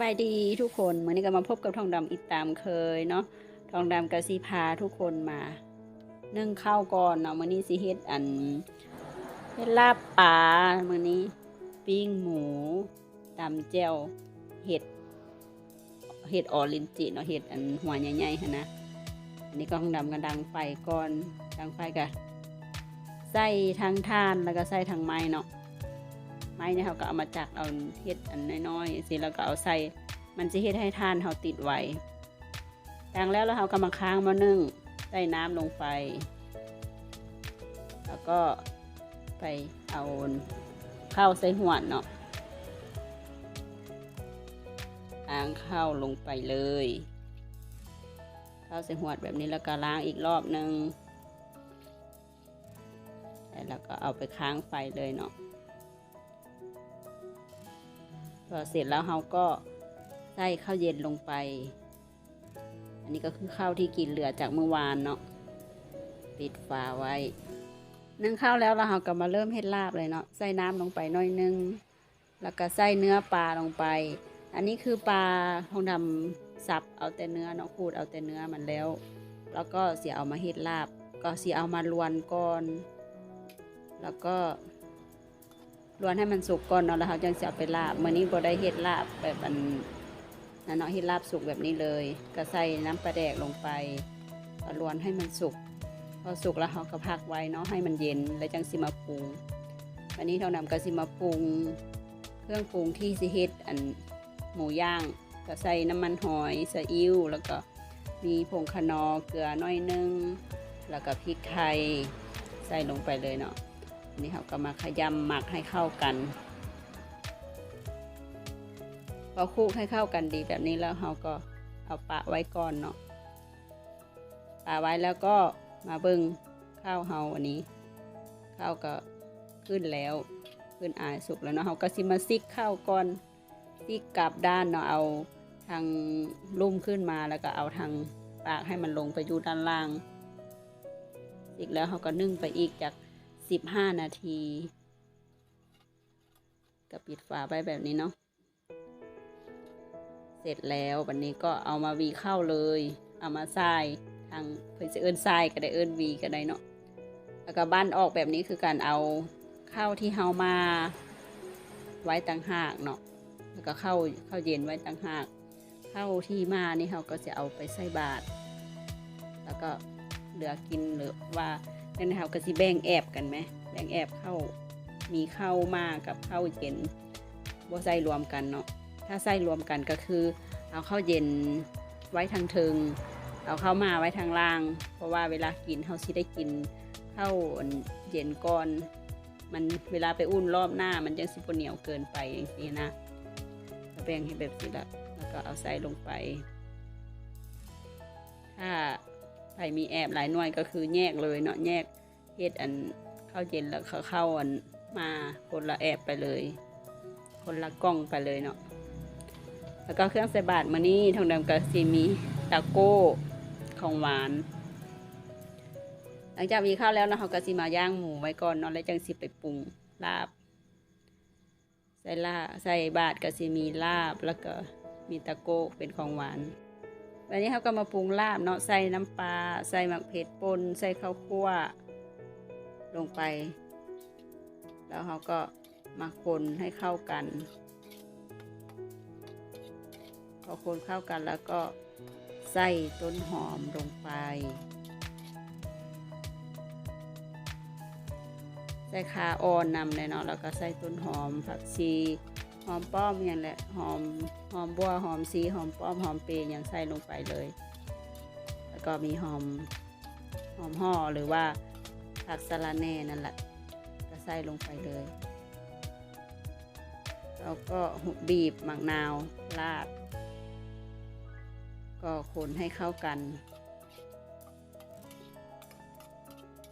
บายดีทุกคนวันนี้ก็มาพบกับทองดำอีกตามเคยเนาะทองดำกับสีพาทุกคนมานึ่งข้าวก่อนเนาะมื้อนี้สิเฮ็ดอันเฮ็ดลาบปลามื้อนี้ปิ้งหมูตำแจ่วเห็ดเห็ดออรินจิเนาะเห็ดอันหัวใหญ่ๆนะอันนี้ก็ทองดำก็ดังไฟก่อนดังไฟก็ใส่ทั้งท่านแล้วก็ใส่ทั้งไม้เนาะ ไม้เนี่ยเขาก็เอามาจักเอาเฮ็ดอันน้อยๆสิแล้วก็เอาใส่มันจะเฮ็ดให้ทานเขาติดไว้ดังแล้วแล้วเขาก็มาค้างมานึ่งใส่น้ำลงไป แล้วก็ไปเอาข้าวใส่หัวเนาะล้างข้าวลงไปเลยข้าวใส่หัวแบบนี้แล้วก็ล้างอีกรอบหนึ่งแล้วก็เอาไปค้างไฟเลยเนาะ พอเสร็จแล้วเราก็ใส่ข้าวเย็นลงไป อันนี้ก็คือข้าวที่กินเหลือจากเมื่อวานเนาะปิดฝาไว้นึ่งข้าวแล้วเราเราก็มาเริ่มเฮ็ดลาบเลยเนาะใส่น้ำลงไปน้อยนึง แล้วก็ใส่เนื้อปลาลงไป อันนี้คือปลาทองดำสับเอาแต่เนื้อเนาะขูดเอาแต่เนื้อมันแล้ว แล้วก็เสียเอามาเฮ็ดลาบ ก็เสียเอามาลวนก่อน แล้วก็ รวนให้มันสุกก่อนเนาะแล้วเขาจึงจะไปลาบมื้อนี้บ่ได้เฮ็ดลาบแบบอันนั่นเนาะเฮ็ดลาบสุกแบบนี้เลย ก็ใส่น้ำปลาแดกลงไปก็รวนให้มันสุกพอสุกแล้วเขาก็พักไว้เนาะให้มันเย็นแล้วจังสิมาปรุงวันนี้เท่านำก็สิมาปรุง เครื่องปรุงที่สิเฮ็ดอันหมูย่าง ก็ใส่น้ำมันหอยซีอิ๊วแล้วก็มีผงคะนอเกลือน้อยนึง แล้วก็พริกไทยใส่ลงไปเลยเนาะ นนี้เขาก็มาขยำหมักให้เข้ากัน พอคลุกให้เข้ากันดีแบบนี้แล้วเราก็เอาปะไว้ก่อนเนาะปะไว้แล้วก็มาเบิ้งข้าวเฮาอันนี้ข้าวก็ขึ้นแล้วขึ้นอายสุกแล้วเนาะเราก็สิมาซิกข้าวก่อนซิกกลับด้านเนาะเอาทางลุ่มขึ้นมาแล้วก็เอาทางปากให้มันลงไปอยู่ด้านล่างซิกแล้วเขาก็นึ่งไปอีกจาก สิบห้านาทีก็ปิดฝาไว้แบบนี้เนาะเสร็จแล้ววันนี้ก็เอามาวีเข้าเลย เอามาทรายทางเพื่อจะเอิ้นทรายก็ได้เอิ้นวีก็ได้เนาะแล้วก็บ้านออกแบบนี้คือการเอาข้าวที่เฮามาไว้ต่างหากเนาะแล้วก็เข้าเข้าวเย็นไว้ต่างหากข้าวที่มานี่เขาก็จะเอาไปใส่บาตรแล้วก็เหลือกินหรือว่า นั่นนะคะก็สิแบ่งแอบกันไหมแบ่งแอบเข้ามีเข้ามากับเข้าเย็นบ่ใส่รวมกันเนาะถ้าใส่รวมกันก็คือ เอาเข้าเย็นไว้ทางเทิง เอาเข้ามาไว้ทางล่าง เพราะว่าเวลากินเขาสิได้กินเข้าเย็นก่อนมันเวลาไปอุ่นรอบหน้ามันยังสิบเหนียวเกินไปอย่างนี้นะแบ่งให้แบบนี้ละแล้วก็เอาใส่ลงไป ถ้า ไผมีแอบหลายหน่วยก็คือแยกเลยเนาะแยกเฮ็ดอันเข้าวเย็นแล้วเขาเข้าอันมาคนละแอบไปเลย คนละกล้องไปเลยเนาะแล้วก็เครื่องใส่บาตรมานี่ทองดำกับซีมีตะโก้ของหวาน หลังจากมีข้าวแล้วนะเขาก็สิมาย่างหมูไว้ก่อนเนาะแล้วจังสิไปปรุงลาบ ใส่ลาบใส่บาตรก็สิมีลาบแล้วก็มีตะโก้เป็นของหวาน วันนี้เขาก็มาปรุงลาบเนาะใส่น้ำปลาใส่หมักเผ็ดปนใส่ข้าวคั่ว ลงไป แล้วเขาก็มาคนให้เข้ากันพอคนเข้ากันแล้วก็ใส่ต้นหอมลงไป ใส่คาอ่อนนำเลยเนาะแล้วก็ใส่ต้นหอมผักชี หอมป้อมอย่างแหละหอมหอมบัวหอมซีหอมป้อมหอมเปย์อย่างใส่ลงไปเลย แล้วก็มีหอมหอมห่อหรือว่าผักสะระแหน่นั่นแหละก็ใส่ลงไปเลยแล้วก็บีบหมะนาวราด ก็คนให้เข้ากัน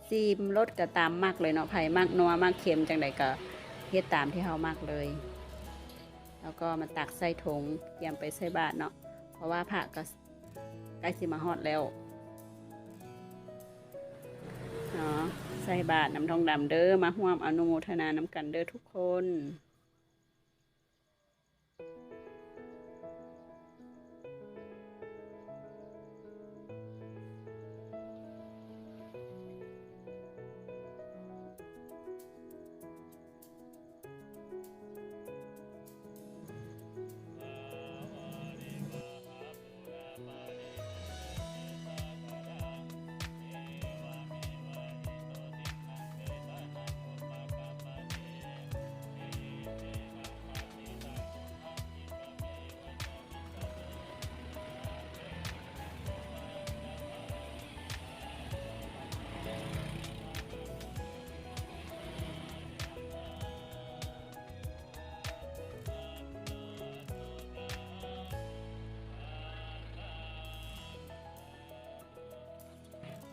ซีมรสก็ตามมากเลยเนาะไผ่มากนัวมากเค็มจังใดก็เฮ็ดตามที่เฮามากเลย แล้วก็มาตักใส่ถุงเตรียมไปใส่บาตรเนาะเพราะว่าผักก็ใกล้สิมาฮอดแล้วเนาะใส่บาตรน้ำทองดำเด้อมาห่วมอนุโมทนาน้ำกันเด้อทุกคน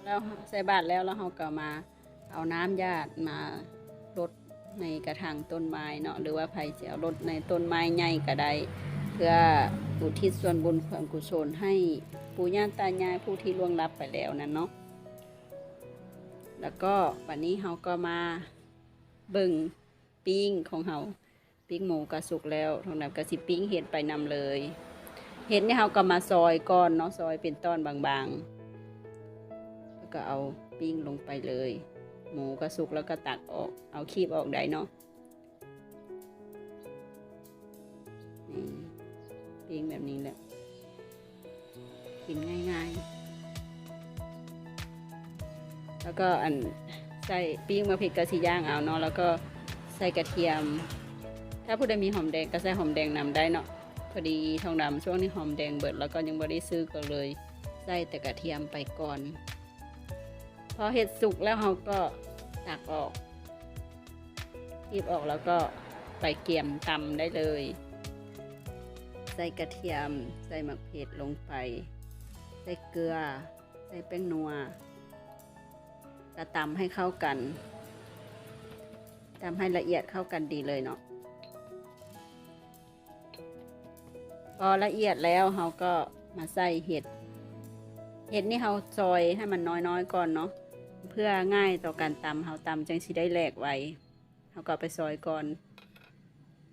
แล้วใส่บาตรแล้วแล้วเราก็มาเอาน้ำญาติมาลดในกระถางต้นไม้เนาะหรือว่าไผ่จะเอาลดในต้นไม้ใหญ่ก็ได้เพื่ออุทิศส่วนบุญความกุศลให้ปู่ย่าตายายผู้ที่ล่วงลับไปแล้วนั่นเนาะแล้วก็วันนี้เราก็มาเบิ่งปิ้งของเราปิ้งหมูกระสุกแล้วทางนั้นก็สิปิ้งเห็ดไปนำเลย เห็ดนี่เราก็มาซอยก่อนเนาะซอยเป็นต้อนบางๆ ก็เอาปิ้งลงไปเลย หมูก็สุกแล้วก็ตักออก เอาคีบออกได้เนาะนี่ปิ้งแบบนี้แหละ กินง่ายๆ แล้วก็อันใส่ปิ้งมาพริกกระสีย่างเอาเนาะแล้วก็ใส่กระเทียม ถ้าผู้ใดมีหอมแดงก็ใส่หอมแดงนำได้เนาะพอดีทองดำช่วงนี้หอมแดงเบิดแล้วก็ยังไม่ได้ซื้อก็เลยใส่แต่กระเทียมไปก่อน อเห็ดสุกแล้วเราก็ตักออกหยิบออกแล้วก็ไปเกียมตำได้เลย ใส่กระเทียม ใส่มะเขือลงไป ใส่เกลือ ใส่แป้งนัวกระตำให้เข้ากันตำให้ละเอียดเข้ากันดีเลยเนาะพอละเอียดแล้วเราก็มาใส่เห็ด เห็ดนี่เราซอยให้มันน้อยๆก่อนเนาะ เพื่อง่ายต่อการตำเราตำจังสิได้แหลกไวเราก็ไปซอยก่อน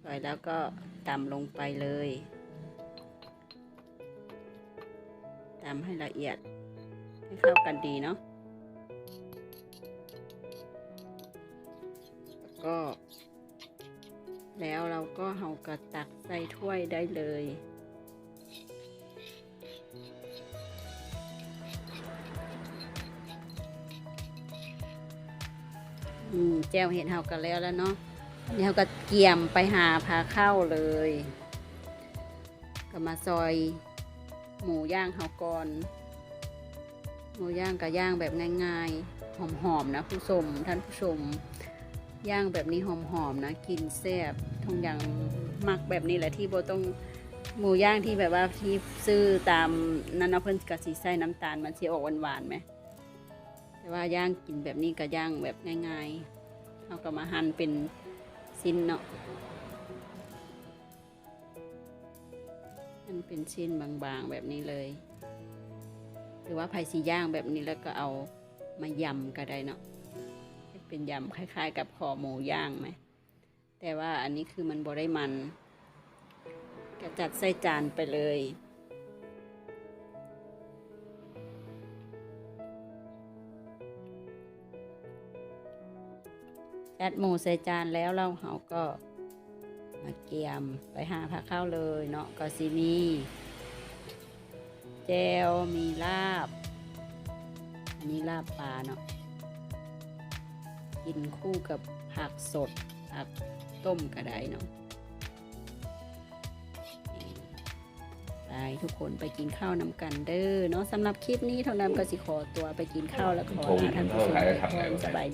ซอยแล้วก็ตำลงไปเลยตำให้ละเอียดให้เข้ากันดีเนาะแล้วก็ แล้วเราก็เอากระตักใส่ถ้วยได้เลย อืมแจ้วเห็ดเฮากันแล้วแล้วเนาะนี่เฮาก็เกี่ยมไปหาพาเข้าเลย ก็มาซอย หมูย่างเฮาก่อนหมูย่างก็ย่างแบบง่ายๆ หอมๆนะผู้ชมท่านผู้ชม ย่างแบบนี้หอมๆนะกินแซ่บทุกอย่างมักแบบนี้แหละที่โบต้องหมูย่างที่แบบว่าที่ซื้อตามนันนะเพิ่นกะสีใส่น้ำตาลมันสิออกหวานๆไหม แต่ว่าย่างกินแบบนี้ก็ย่างแบบง่ายๆเอาก็มาหั่นเป็นชิ้นเนาะหั่นเป็นชิ้นบางๆแบบนี้เลย หรือว่าไผ่สีย่างแบบนี้แล้วก็เอามายำก็ได้เนาะเป็นยำคล้ายๆ กับคอหมูย่างไหม แต่ว่าอันนี้คือมันบ่ได้มันก็จัดใส่จานไปเลย จัดหมูใส่จานแล้วเราเขาก็มาเกียมไปหาผักข้าวเลยเนาะก็สิมีแจวมีลาบ อันนี้ลาบปลาเนาะกินคู่กับผักสดผักต้มก็ได้เนาะไปทุกคนไปกินข้าวนำกันเด้อเนาะสำหรับคลิปนี้เท่านั้นก็สิขอตัวไปกินข้าวแล้วขอลาท่านผู้ชมไปก่อนสบายดี